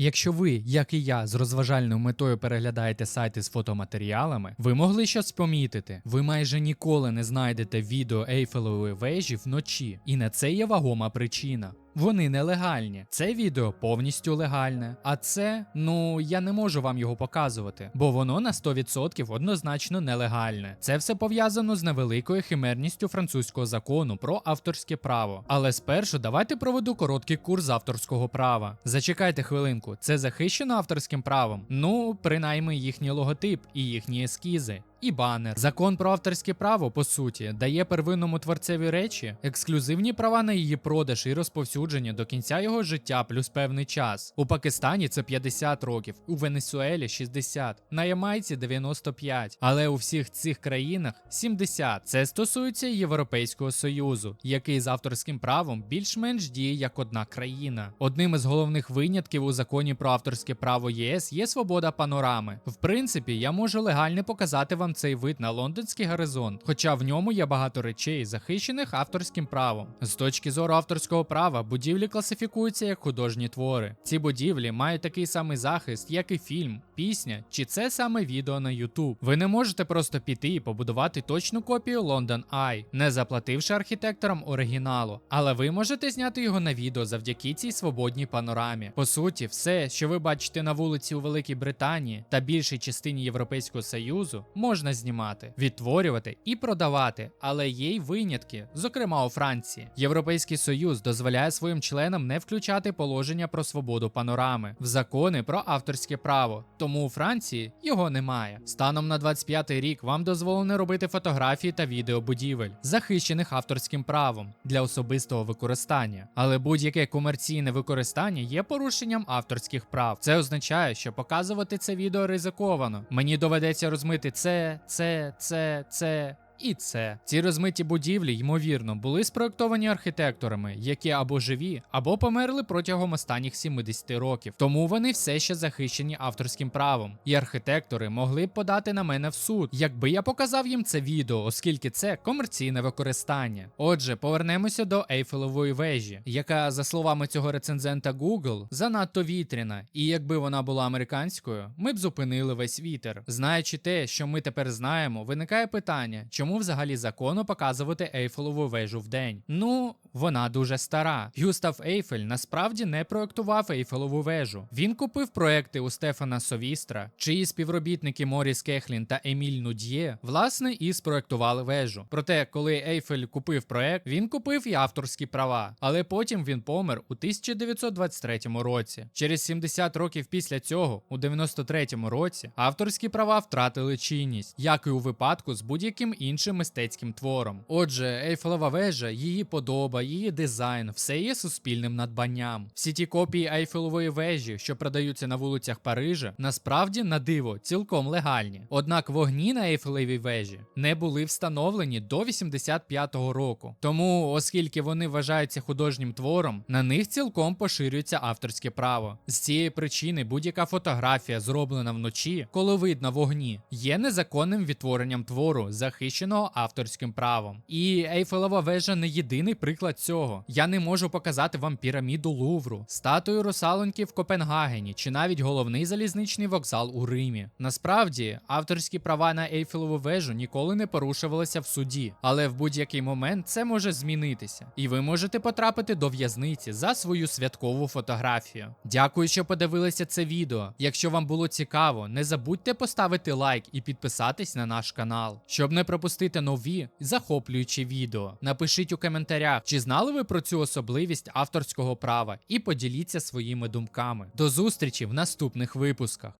Якщо ви, як і я, з розважальною метою переглядаєте сайти з фотоматеріалами, ви могли щось помітити. Ви майже ніколи не знайдете відео Ейфелевої вежі вночі, і на це є вагома причина. Вони нелегальні. Це відео повністю легальне. А це, ну я не можу вам його показувати, бо воно на 100% однозначно нелегальне. Це все пов'язано з невеликою химерністю французького закону про авторське право. Але спершу давайте проведу короткий курс авторського права. Зачекайте хвилинку, це захищено авторським правом? Ну, принаймні їхній логотип і їхні ескізи. І банер. Закон про авторське право, по суті, дає первинному творцеві речі ексклюзивні права на її продаж і розповсюдження до кінця його життя, плюс певний час. У Пакистані це 50 років, у Венесуелі 60, на Ямайці 95. Але у всіх цих країнах 70. Це стосується Європейського союзу, який з авторським правом більш-менш діє як одна країна. Одним із головних винятків у законі про авторське право ЄС є свобода панорами. В принципі, я можу легально показати вам цей вид на лондонський горизонт, хоча в ньому є багато речей, захищених авторським правом. З точки зору авторського права, будівлі класифікуються як художні твори. Ці будівлі мають такий самий захист, як і фільм, пісня чи це саме відео на YouTube. Ви не можете просто піти і побудувати точну копію London Eye, не заплативши архітекторам оригіналу, але ви можете зняти його на відео завдяки цій свободній панорамі. По суті, все, що ви бачите на вулиці у Великій Британії та більшій частині Європейського Союзу, можна знімати, відтворювати і продавати, але є й винятки, зокрема у Франції. Європейський Союз дозволяє своїм членам не включати положення про свободу панорами в закони про авторське право, тому у Франції його немає. Станом на 25-й рік вам дозволено робити фотографії та відео будівель, захищених авторським правом для особистого використання. Але будь-яке комерційне використання є порушенням авторських прав. Це означає, що показувати це відео ризиковано. Мені доведеться розмити це, це, це, це. І це ці розмиті будівлі, ймовірно, були спроектовані архітекторами, які або живі, або померли протягом останніх 70 років. Тому вони все ще захищені авторським правом. І архітектори могли б подати на мене в суд, якби я показав їм це відео, оскільки це комерційне використання. Отже, повернемося до Ейфелевої вежі, яка, за словами цього рецензента Google, занадто вітряна. І якби вона була американською, ми б зупинили весь вітер. Знаючи те, що ми тепер знаємо, виникає питання, чому взагалі законно показувати ейфелову вежу в день? Ну, вона дуже стара. Гюстав Ейфель насправді не проектував Ейфелеву вежу. Він купив проекти у Стефана Совістра, чиї співробітники Моріс Кехлін та Еміль Нудьє, власне, і спроектували вежу. Проте, коли Ейфель купив проект, він купив і авторські права. Але потім він помер у 1923 році. Через 70 років після цього, у 93-му році, авторські права втратили чинність, як і у випадку з будь-яким іншим мистецьким твором. Отже, Ейфелева вежа, її подоба, її дизайн, все є суспільним надбанням. Всі ті копії Ейфелевої вежі, що продаються на вулицях Парижа, насправді на диво цілком легальні. Однак вогні на Ейфелевій вежі не були встановлені до 85-го року. Тому, оскільки вони вважаються художнім твором, на них цілком поширюється авторське право. З цієї причини будь-яка фотографія, зроблена вночі, коли видно вогні, є незаконним відтворенням твору, захищеного авторським правом. І Ейфелева вежа не єдиний приклад цього. Я не можу показати вам піраміду Лувру, статую русалоньки в Копенгагені чи навіть головний залізничний вокзал у Римі. Насправді, авторські права на Ейфелеву вежу ніколи не порушувалися в суді, але в будь-який момент це може змінитися, і ви можете потрапити до в'язниці за свою святкову фотографію. Дякую, що подивилися це відео. Якщо вам було цікаво, не забудьте поставити лайк і підписатись на наш канал, щоб не пропустити нові захоплюючі відео. Напишіть у коментарях, знали ви про цю особливість авторського права, і поділіться своїми думками. До зустрічі в наступних випусках.